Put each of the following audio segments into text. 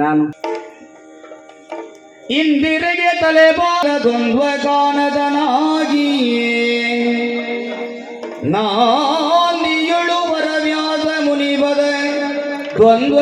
ನಾನು ಇಂದಿರೆಗೆ ತಲೆಬಾಲ ದ್ವಂದ್ವ ಕಾಣದನಾಗಿ ನಾನಿಯುಳು ವರವ್ಯಾಸ ಮುನಿಬದ ದ್ವಂದ್ವ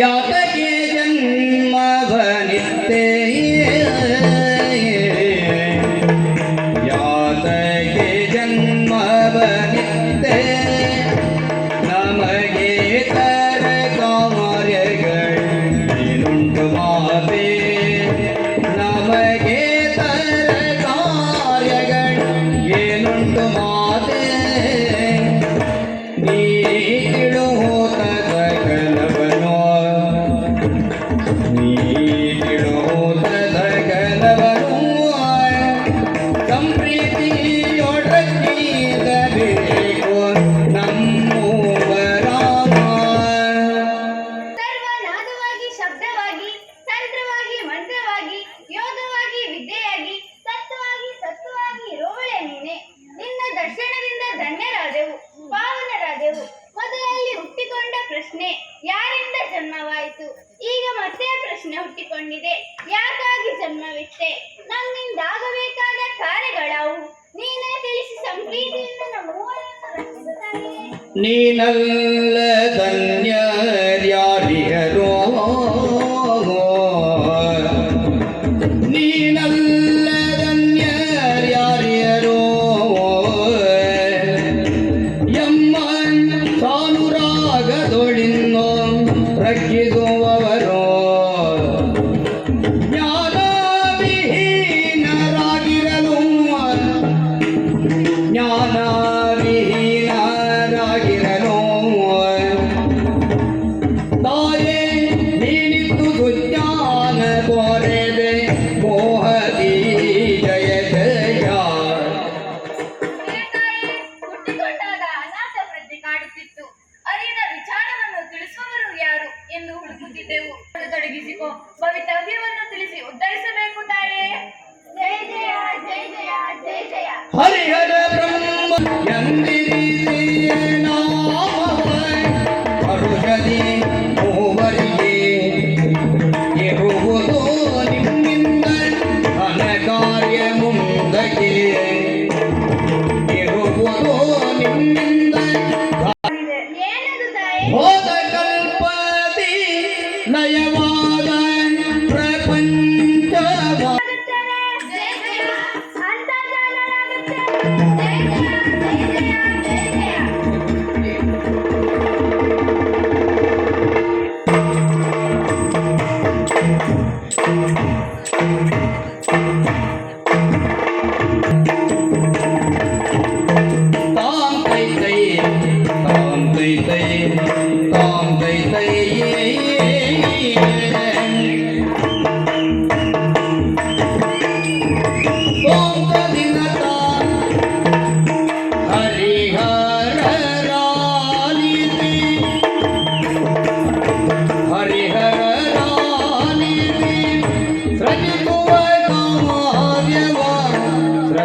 ಯಾತಗೆ ಜನ್ಮವನಿತ್ತೆ நீ நல்ல ಅನಾಥ ಕಾಡುತ್ತಿತ್ತು ಅರಿಯದ ವಿಚಾರವನ್ನು ತಿಳಿಸುವವರು ಯಾರು ಎಂದು ಹುಡುಕುತ್ತಿದ್ದೆವು ಹರಿಹರ ಬ್ರಹ್ಮ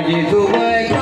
You do baik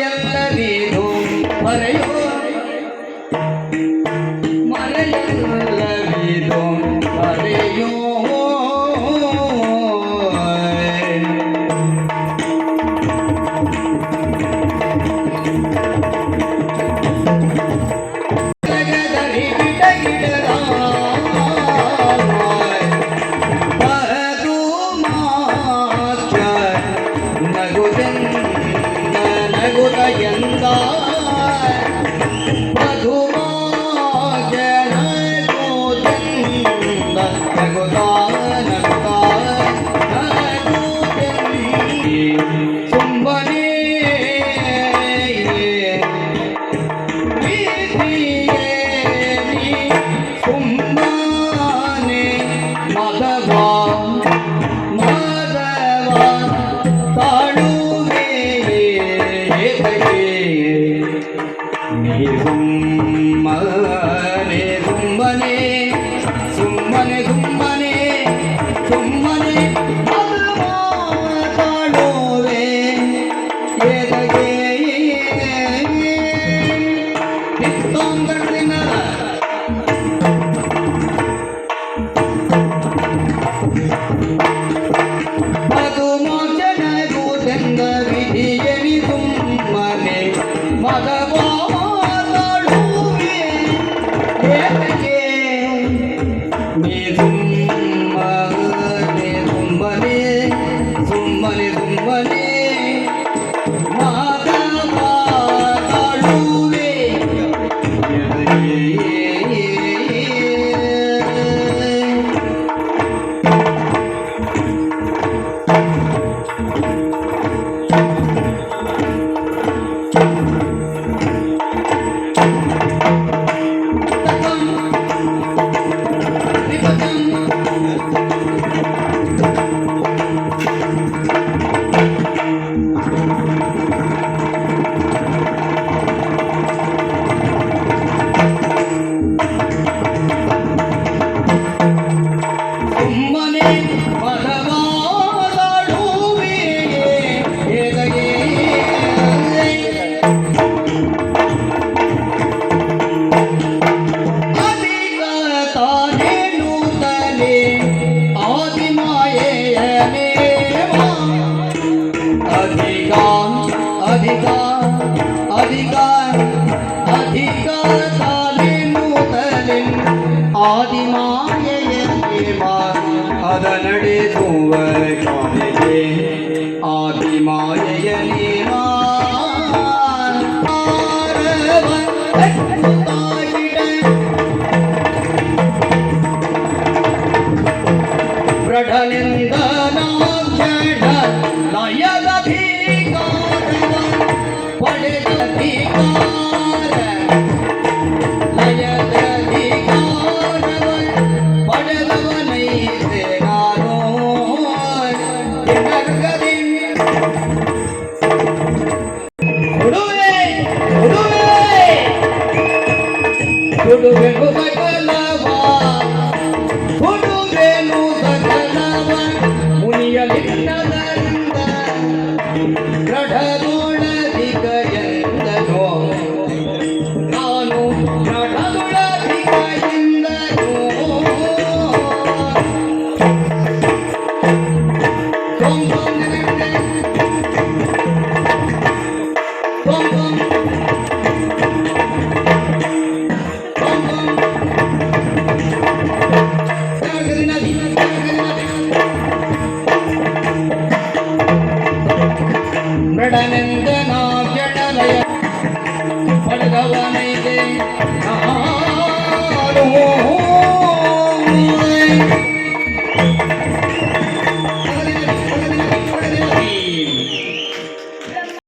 மறையல்ல நீரும் மறையும் अच्छाए बैदू पर्भी Mesmo. அதனடி தூவ காணிலே ஆதி மாயனே கடனென்று